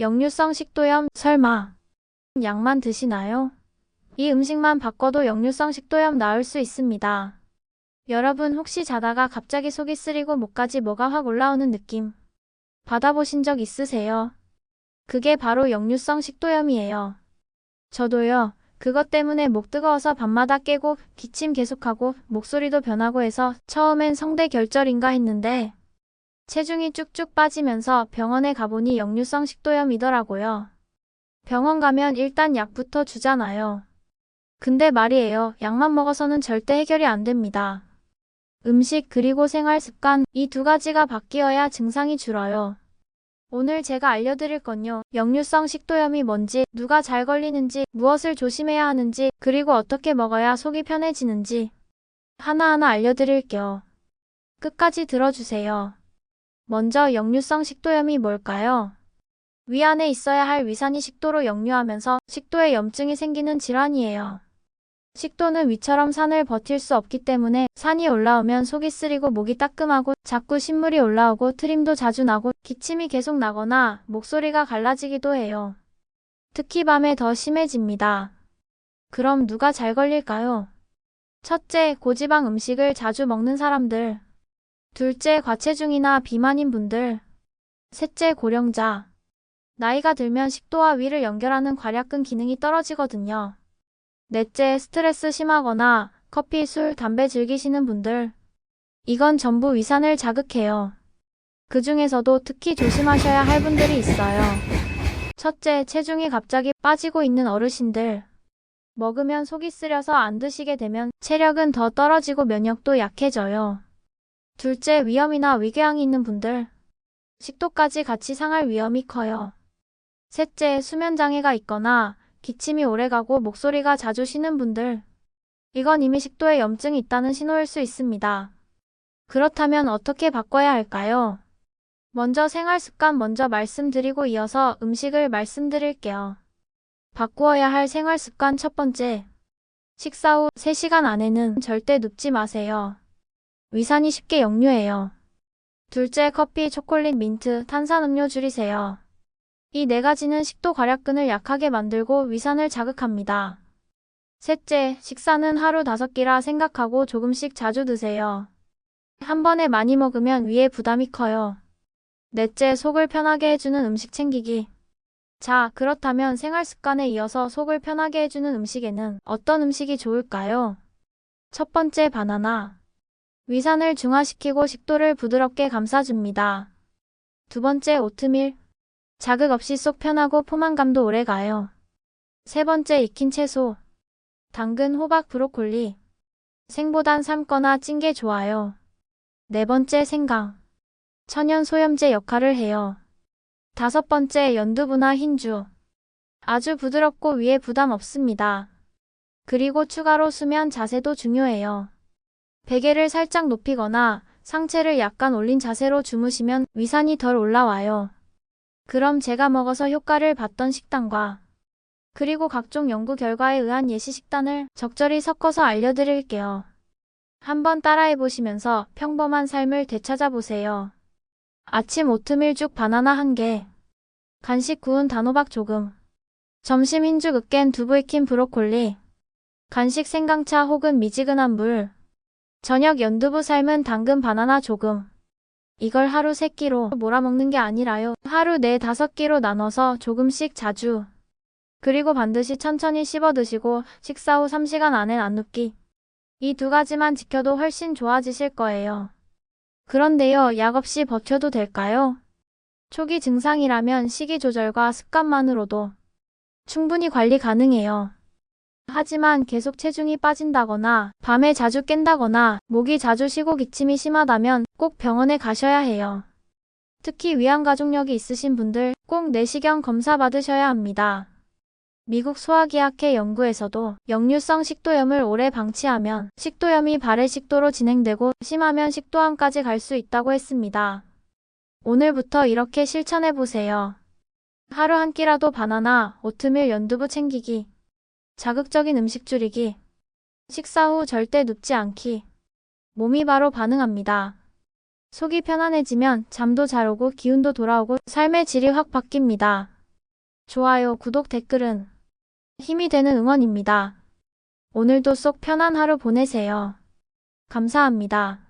역류성 식도염 설마 약만 드시나요? 이 음식만 바꿔도 역류성 식도염 나을 수 있습니다. 여러분 혹시 자다가 갑자기 속이 쓰리고 목까지 뭐가 확 올라오는 느낌 받아보신 적 있으세요? 그게 바로 역류성 식도염이에요. 저도요. 그것 때문에 목 뜨거워서 밤마다 깨고 기침 계속하고 목소리도 변하고 해서 처음엔 성대 결절인가 했는데 체중이 쭉쭉 빠지면서 병원에 가보니 역류성 식도염이더라고요. 병원 가면 일단 약부터 주잖아요. 근데 말이에요. 약만 먹어서는 절대 해결이 안 됩니다. 음식 그리고 생활 습관 이 두 가지가 바뀌어야 증상이 줄어요. 오늘 제가 알려드릴 건요. 역류성 식도염이 뭔지, 누가 잘 걸리는지, 무엇을 조심해야 하는지, 그리고 어떻게 먹어야 속이 편해지는지 하나하나 알려드릴게요. 끝까지 들어주세요. 먼저 역류성 식도염이 뭘까요? 위 안에 있어야 할 위산이 식도로 역류하면서 식도에 염증이 생기는 질환이에요. 식도는 위처럼 산을 버틸 수 없기 때문에 산이 올라오면 속이 쓰리고 목이 따끔하고 자꾸 신물이 올라오고 트림도 자주 나고 기침이 계속 나거나 목소리가 갈라지기도 해요. 특히 밤에 더 심해집니다. 그럼 누가 잘 걸릴까요? 첫째, 고지방 음식을 자주 먹는 사람들. 둘째, 과체중이나 비만인 분들. 셋째, 고령자. 나이가 들면 식도와 위를 연결하는 괄약근 기능이 떨어지거든요. 넷째, 스트레스 심하거나 커피, 술, 담배 즐기시는 분들. 이건 전부 위산을 자극해요. 그 중에서도 특히 조심하셔야 할 분들이 있어요. 첫째, 체중이 갑자기 빠지고 있는 어르신들. 먹으면 속이 쓰려서 안 드시게 되면 체력은 더 떨어지고 면역도 약해져요. 둘째, 위염이나 위궤양이 있는 분들. 식도까지 같이 상할 위험이 커요. 셋째, 수면장애가 있거나 기침이 오래가고 목소리가 자주 쉬는 분들. 이건 이미 식도에 염증이 있다는 신호일 수 있습니다. 그렇다면 어떻게 바꿔야 할까요? 먼저 생활 습관 먼저 말씀드리고 이어서 음식을 말씀드릴게요. 바꾸어야 할 생활 습관 첫 번째. 식사 후 3시간 안에는 절대 눕지 마세요. 위산이 쉽게 역류해요. 둘째, 커피, 초콜릿, 민트, 탄산음료 줄이세요. 이 네 가지는 식도 괄약근을 약하게 만들고 위산을 자극합니다. 셋째, 식사는 하루 다섯 끼라 생각하고 조금씩 자주 드세요. 한 번에 많이 먹으면 위에 부담이 커요. 넷째, 속을 편하게 해주는 음식 챙기기. 자, 그렇다면 생활 습관에 이어서 속을 편하게 해주는 음식에는 어떤 음식이 좋을까요? 첫 번째, 바나나. 위산을 중화시키고 식도를 부드럽게 감싸줍니다. 두 번째, 오트밀. 자극 없이 속 편하고 포만감도 오래 가요. 세 번째, 익힌 채소. 당근, 호박, 브로콜리. 생보단 삶거나 찐 게 좋아요. 네 번째, 생강. 천연 소염제 역할을 해요. 다섯 번째, 연두부나 흰주. 아주 부드럽고 위에 부담 없습니다. 그리고 추가로 수면 자세도 중요해요. 베개를 살짝 높이거나 상체를 약간 올린 자세로 주무시면 위산이 덜 올라와요. 그럼 제가 먹어서 효과를 봤던 식단과 그리고 각종 연구 결과에 의한 예시 식단을 적절히 섞어서 알려드릴게요. 한번 따라해 보시면서 평범한 삶을 되찾아 보세요. 아침 오트밀 죽 바나나 1개. 간식 구운 단호박 조금. 점심 흰죽 으깬 두부 익힌 브로콜리. 간식 생강차 혹은 미지근한 물. 저녁 연두부 삶은 당근 바나나 조금. 이걸 하루 3끼로 몰아먹는 게 아니라요. 하루 4, 5끼로 나눠서 조금씩 자주. 그리고 반드시 천천히 씹어 드시고 식사 후 3시간 안엔 안 눕기. 이 두 가지만 지켜도 훨씬 좋아지실 거예요. 그런데요, 약 없이 버텨도 될까요? 초기 증상이라면 식이 조절과 습관만으로도 충분히 관리 가능해요. 하지만 계속 체중이 빠진다거나 밤에 자주 깬다거나 목이 자주 쉬고 기침이 심하다면 꼭 병원에 가셔야 해요. 특히 위암 가족력이 있으신 분들 꼭 내시경 검사 받으셔야 합니다. 미국 소화기학회 연구에서도 역류성 식도염을 오래 방치하면 식도염이 발해 식도로 진행되고 심하면 식도암까지 갈 수 있다고 했습니다. 오늘부터 이렇게 실천해 보세요. 하루 한 끼라도 바나나, 오트밀, 연두부 챙기기. 자극적인 음식 줄이기. 식사 후 절대 눕지 않기. 몸이 바로 반응합니다. 속이 편안해지면 잠도 잘 오고 기운도 돌아오고 삶의 질이 확 바뀝니다. 좋아요, 구독, 댓글은 힘이 되는 응원입니다. 오늘도 속 편한 하루 보내세요. 감사합니다.